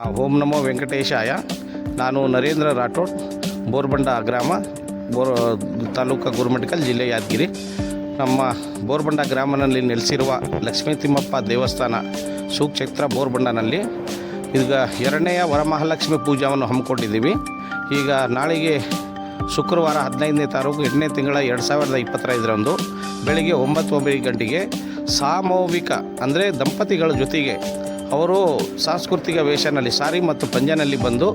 ಓಂ ನಮೋ ವೆಂಕಟೇಶಾಯ. ನಾನು ನರೇಂದ್ರ ರಾಠೋಡ್, ಬೋರ್ಬಂಡ ಗ್ರಾಮ, ಬೋರ್, ತಾಲೂಕು ಗುರುಮಠಕಲ್ ಜಿಲ್ಲೆ ಯಾದಗಿರಿ. ನಮ್ಮ ಬೋರ್ಬಂಡ ಗ್ರಾಮನಲ್ಲಿ ನೆಲೆಸಿರುವ ಲಕ್ಷ್ಮೀ ತಿಮ್ಮಪ್ಪ ದೇವಸ್ಥಾನ ಸೂಕ್ಷೇತ್ರ ಬೋರ್ಬಂಡನಲ್ಲಿ ಈಗ ಎರಡನೆಯ ವರಮಹಾಲಕ್ಷ್ಮಿ ಪೂಜಾವನ್ನು ಹಮ್ಮಿಕೊಂಡಿದ್ದೀವಿ. ಈಗ ನಾಳೆಗೆ ಶುಕ್ರವಾರ ಹದಿನೈದನೇ ತಾರೀಕು, ಎಂಟನೇ ತಿಂಗಳ ಎರಡು ಸಾವಿರದ ಇಪ್ಪತ್ತೈದರಂದು ಬೆಳಗ್ಗೆ ಒಂಬತ್ತು ಒಂಬತ್ತು ಗಂಟೆಗೆ ಸಾಮೂಹಿಕ, ಅಂದರೆ ದಂಪತಿಗಳ ಜೊತೆಗೆ ಅವರು ಸಾಂಸ್ಕೃತಿಕ ವೇಷನಲ್ಲಿ ಸಾರಿ ಮತ್ತು ಪಂಜಾನಲ್ಲಿ ಬಂದು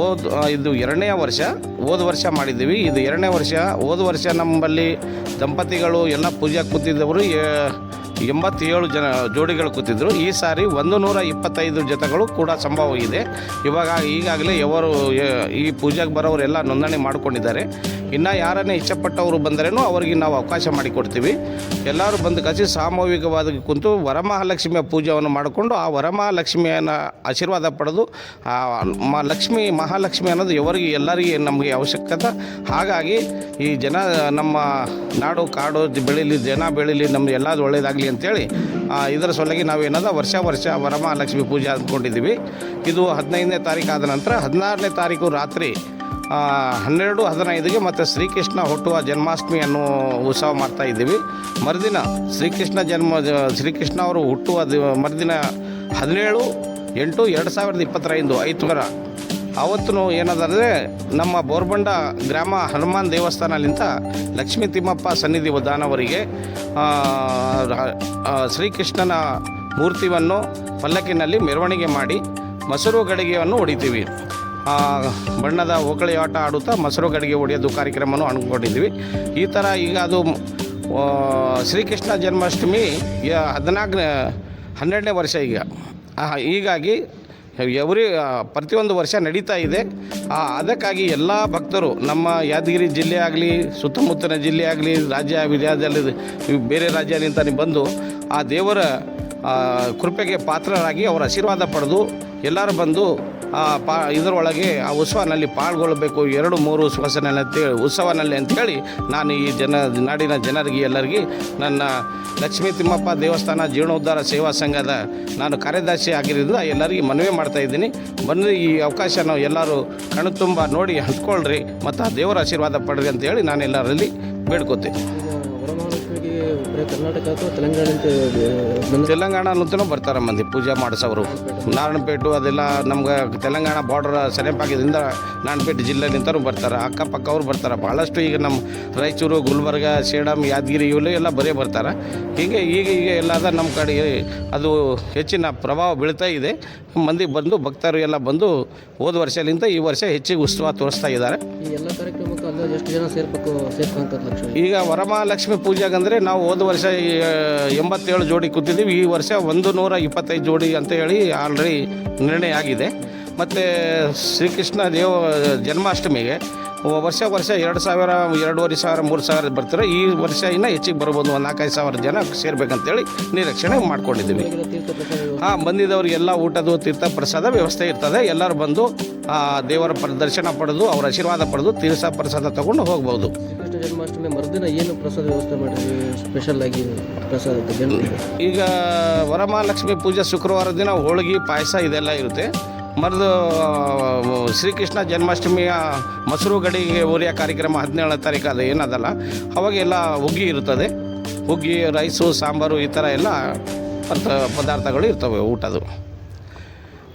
ಓದ್ ಇದು ಎರಡನೇ ವರ್ಷ, ಹೋದ ವರ್ಷ ಮಾಡಿದ್ದೀವಿ. ಇದು ಎರಡನೇ ವರ್ಷ, ಹೋದ ವರ್ಷ ನಮ್ಮಲ್ಲಿ ದಂಪತಿಗಳು ಎಲ್ಲ ಪೂಜೆ ಕೂತಿದ್ದವರು ಎಂಬತ್ತೇಳು ಜನ ಜೋಡಿಗಳು ಕೂತಿದ್ರು. ಈ ಸಾರಿ ಒಂದು ನೂರ ಇಪ್ಪತ್ತೈದು ಜೊತೆಗಳು ಕೂಡ ಸಂಭವ ಇದೆ. ಇವಾಗ ಈಗಾಗಲೇ ಎವರು ಈ ಪೂಜೆಗೆ ಬರೋರೆಲ್ಲ ನೋಂದಣಿ ಮಾಡಿಕೊಂಡಿದ್ದಾರೆ. ಇನ್ನು ಯಾರನ್ನೇ ಇಷ್ಟಪಟ್ಟವರು ಬಂದರೇನೂ ಅವರಿಗೆ ನಾವು ಅವಕಾಶ ಮಾಡಿಕೊಡ್ತೀವಿ. ಎಲ್ಲರೂ ಬಂದು ಕಸಿ ಸಾಮೂಹಿಕವಾಗಿ ಕುಂತು ವರಮಹಾಲಕ್ಷ್ಮಿಯ ಪೂಜೆಯನ್ನು ಮಾಡಿಕೊಂಡು ಆ ವರಮಹಾಲಕ್ಷ್ಮಿಯನ್ನು ಆಶೀರ್ವಾದ ಪಡೆದು, ಆ ಲಕ್ಷ್ಮಿ ಮಹಾಲಕ್ಷ್ಮಿ ಅನ್ನೋದು ಎವರಿಗೆ ಎಲ್ಲರಿಗೆ ನಮಗೆ ಅವಶ್ಯಕತೆ. ಹಾಗಾಗಿ ಈ ಜನ ನಮ್ಮ ನಾಡು ಕಾಡು ಬೆಳೀಲಿ, ಜನ ಬೆಳೀಲಿ ನಮ್ಗೆ ಎಲ್ಲದು ಒಳ್ಳೆಯದಾಗಲಿ ಅಂತೇಳಿ ಇದರ ಸೊಲಗಿ ನಾವೇನದ ವರ್ಷ ವರ್ಷ ವರಮಹಾಲಕ್ಷ್ಮಿ ಪೂಜೆ ಅಂದ್ಕೊಂಡಿದ್ದೀವಿ. ಇದು ಹದಿನೈದನೇ ತಾರೀಕು ನಂತರ ಹದಿನಾರನೇ ತಾರೀಕು ರಾತ್ರಿ ಹನ್ನೆರಡು, ಹದಿನೈದಿಗೆ ಮತ್ತು ಶ್ರೀಕೃಷ್ಣ ಹುಟ್ಟುವ ಜನ್ಮಾಷ್ಟಮಿ ಅನ್ನೋ ಉತ್ಸವ ಮಾಡ್ತಾ ಇದ್ದೀವಿ. ಮರುದಿನ ಶ್ರೀಕೃಷ್ಣ ಜನ್ಮ, ಶ್ರೀಕೃಷ್ಣ ಅವರು ಹುಟ್ಟುವ ಮರುದಿನ ಹದಿನೇಳು, ಎಂಟು, ಎರಡು ಸಾವಿರದ ಇಪ್ಪತ್ತೈದು ಐದುವರ ಅವತ್ತು ಏನದಂದರೆ ನಮ್ಮ ಬೋರ್ಬಂಡ ಗ್ರಾಮ ಹನುಮಾನ್ ದೇವಸ್ಥಾನಲಿಂದ ಲಕ್ಷ್ಮೀ ತಿಮ್ಮಪ್ಪ ಸನ್ನಿಧಿ ಉದ್ದಾನವರಿಗೆ ಶ್ರೀಕೃಷ್ಣನ ಮೂರ್ತಿಯನ್ನು ಪಲ್ಲಕ್ಕಿನಲ್ಲಿ ಮೆರವಣಿಗೆ ಮಾಡಿ ಮೊಸರು ಗಡಿಗೆಯನ್ನು ಹೊಡಿತೀವಿ ಬಣ್ಣದ ಓಕಳಿ ಆಟ ಆಡುತ್ತಾ ಮೊಸರು ಗಡಿಗೆ ಹೊಡೆಯೋದು ಕಾರ್ಯಕ್ರಮವನ್ನು ಅಂದ್ಕೊಂಡಿದ್ವಿ ಈ ಥರ ಈಗ ಅದು ಶ್ರೀಕೃಷ್ಣ ಜನ್ಮಾಷ್ಟಮಿ ಹದಿನಾಲ್ಕನೇ, ಹನ್ನೆರಡನೇ ವರ್ಷ ಈಗ. ಹೀಗಾಗಿ ಎವ್ರಿ ಪ್ರತಿಯೊಂದು ವರ್ಷ ನಡೀತಾ ಇದೆ. ಅದಕ್ಕಾಗಿ ಎಲ್ಲ ಭಕ್ತರು ನಮ್ಮ ಯಾದಗಿರಿ ಜಿಲ್ಲೆ ಆಗಲಿ, ಸುತ್ತಮುತ್ತಲಿನ ಜಿಲ್ಲೆ ಆಗಲಿ, ರಾಜ್ಯ ವಿದ್ಯಾದಲ್ಲಿ ಬೇರೆ ರಾಜ್ಯದಿಂದ ಬಂದು ಆ ದೇವರ ಕೃಪೆಗೆ ಪಾತ್ರರಾಗಿ ಅವರ ಆಶೀರ್ವಾದ ಪಡೆದು ಎಲ್ಲರೂ ಬಂದು ಪಾ, ಇದರೊಳಗೆ ಆ ಉತ್ಸವನಲ್ಲಿ ಪಾಲ್ಗೊಳ್ಳಬೇಕು. ಎರಡು, ಮೂರು ಉತ್ಸವನಲ್ಲಿ ಉತ್ಸವನಲ್ಲಿ ಅಂತೇಳಿ ನಾನು ಈ ಜನ, ನಾಡಿನ ಜನರಿಗೆ ಎಲ್ಲರಿಗೆ ನನ್ನ ಲಕ್ಷ್ಮೀ ತಿಮ್ಮಪ್ಪ ದೇವಸ್ಥಾನ ಜೀರ್ಣೋದ್ಧಾರ ಸೇವಾ ಸಂಘದ ನಾನು ಕಾರ್ಯದರ್ಶಿ ಆಗಿರೋದ್ರಿಂದ ಎಲ್ಲರಿಗೆ ಮನವಿ ಮಾಡ್ತಾ ಇದ್ದೀನಿ. ಬಂದು ಈ ಅವಕಾಶ ನಾವು ಎಲ್ಲರೂ ಕಣ್ಣು ತುಂಬ ನೋಡಿ ಹಂಚ್ಕೊಳ್ರಿ, ಮತ್ತು ಆ ದೇವರ ಆಶೀರ್ವಾದ ಪಡ್ರಿ ಅಂತೇಳಿ ನಾನು ಎಲ್ಲರಲ್ಲಿ ಬೇಡ್ಕೋತೀನಿ. ಕರ್ನಾಟಕ ಅಥವಾ ತೆಲಂಗಾಣ ಅಂತ ಬರ್ತಾರೆ ಮಂದಿ ಪೂಜೆ ಮಾಡಿಸೋರು. ನಾರಾಯಣಪೇಟು ಅದೆಲ್ಲ ನಮ್ಗೆ ತೆಲಂಗಾಣ ಬಾರ್ಡರ್ ಸೆನೆಪಾಕಿದಿಂದ ನಾರಾಯಣಪೇಟೆ ಜಿಲ್ಲೆ ನಿಂತರೂ ಬರ್ತಾರೆ. ಅಕ್ಕಪಕ್ಕ ಅವ್ರು ಬರ್ತಾರೆ. ಭಾಳಷ್ಟು ಈಗ ನಮ್ಮ ರಾಯಚೂರು ಗುಲ್ಬರ್ಗ ಸೇಡಂ ಯಾದಗಿರಿ ಇವೆಲ್ಲ ಎಲ್ಲ ಬರೀ ಬರ್ತಾರೆ. ಹೀಗೆ ಈಗ ಈಗ ಎಲ್ಲಾದ ನಮ್ಮ ಕಡೆ ಅದು ಹೆಚ್ಚಿನ ಪ್ರಭಾವ ಬೀಳ್ತಾ ಇದೆ. ಮಂದಿ ಬಂದು ಭಕ್ತರು ಎಲ್ಲ ಬಂದು ಹೋದ ವರ್ಷದಿಂದ ಈ ವರ್ಷ ಹೆಚ್ಚಿಗೆ ಉತ್ಸವ ತೋರಿಸ್ತಾ ಇದ್ದಾರೆ. ಈ ಎಲ್ಲ ಕಾರ್ಯಕ್ರಮಕ್ಕೆ ಅಂದಾಜು ಎಷ್ಟು ಜನ ಸೇರ್ಬೇಕು ಸೇರ್ಕೊಂತ ಲಕ್ಷ್ಮಿ ಈಗ ವರಮಹಾಲಕ್ಷ್ಮಿ ಪೂಜೆಗಂದರೆ ನಾವು ಹೋದ ವರ್ಷ ಎಂಬತ್ತೇಳು ಜೋಡಿ ಕೂತಿದ್ದೀವಿ. ಈ ವರ್ಷ ಒಂದು ನೂರ ಇಪ್ಪತ್ತೈದು ಜೋಡಿ ಅಂತ ಹೇಳಿ ಆಲ್ರೆಡಿ ನಿರ್ಣಯ ಆಗಿದೆ. ಮತ್ತು ಶ್ರೀಕೃಷ್ಣ ದೇವ, ಜನ್ಮಾಷ್ಟಮಿಗೆ ವರ್ಷ ವರ್ಷ ಎರಡು ಸಾವಿರ, ಎರಡೂವರೆ ಸಾವಿರ, ಮೂರು ಸಾವಿರ ಬರ್ತಾರೆ. ಈ ವರ್ಷ ಇನ್ನೂ ಹೆಚ್ಚಿಗೆ ಬರ್ಬೋದು. ಒಂದು ನಾಲ್ಕೈದು ಸಾವಿರ ಜನ ಸೇರ್ಬೇಕಂತೇಳಿ ನಿರೀಕ್ಷಣೆ ಮಾಡ್ಕೊಂಡಿದ್ದೀವಿ. ಹಾಂ, ಬಂದಿದ್ದವರಿಗೆಲ್ಲ ಊಟದ ತೀರ್ಥ ಪ್ರಸಾದ ವ್ಯವಸ್ಥೆ ಇರ್ತದೆ. ಎಲ್ಲರೂ ಬಂದು ದೇವರ ದರ್ಶನ ಪಡೆದು, ಅವರ ಆಶೀರ್ವಾದ ಪಡೆದು ತೀರ್ಥ ಪ್ರಸಾದ ತಗೊಂಡು ಹೋಗ್ಬೋದು. ಶ್ರೀಕೃಷ್ಣ ಜನ್ಮಾಷ್ಟಮಿ, ಮರುದಿನ ಏನು ಪ್ರಸಾದ ವ್ಯವಸ್ಥೆ ಮಾಡಿದ್ರಿ? ಸ್ಪೆಷಲ್ ಆಗಿ ಪ್ರಸಾದ ಈಗ ವರಮಹಾಲಕ್ಷ್ಮಿ ಪೂಜೆ ಶುಕ್ರವಾರ ದಿನ ಹೋಳಿಗೆ, ಪಾಯಸ ಇದೆಲ್ಲ ಇರುತ್ತೆ. ಮರದು ಶ್ರೀಕೃಷ್ಣ ಜನ್ಮಾಷ್ಟಮಿಯ ಮೊಸರು ಗಡಿಗೆ ಊರಿಯ ಕಾರ್ಯಕ್ರಮ ಹದಿನೇಳನೇ ತಾರೀಕು, ಅದು ಏನದಲ್ಲ, ಅವಾಗೆಲ್ಲ ಹುಗ್ಗಿ ಇರ್ತದೆ ಹುಗ್ಗಿ, ರೈಸು, ಸಾಂಬಾರು ಈ ಥರ ಎಲ್ಲ ಪದಾರ್ಥಗಳು ಇರ್ತವೆ ಊಟದು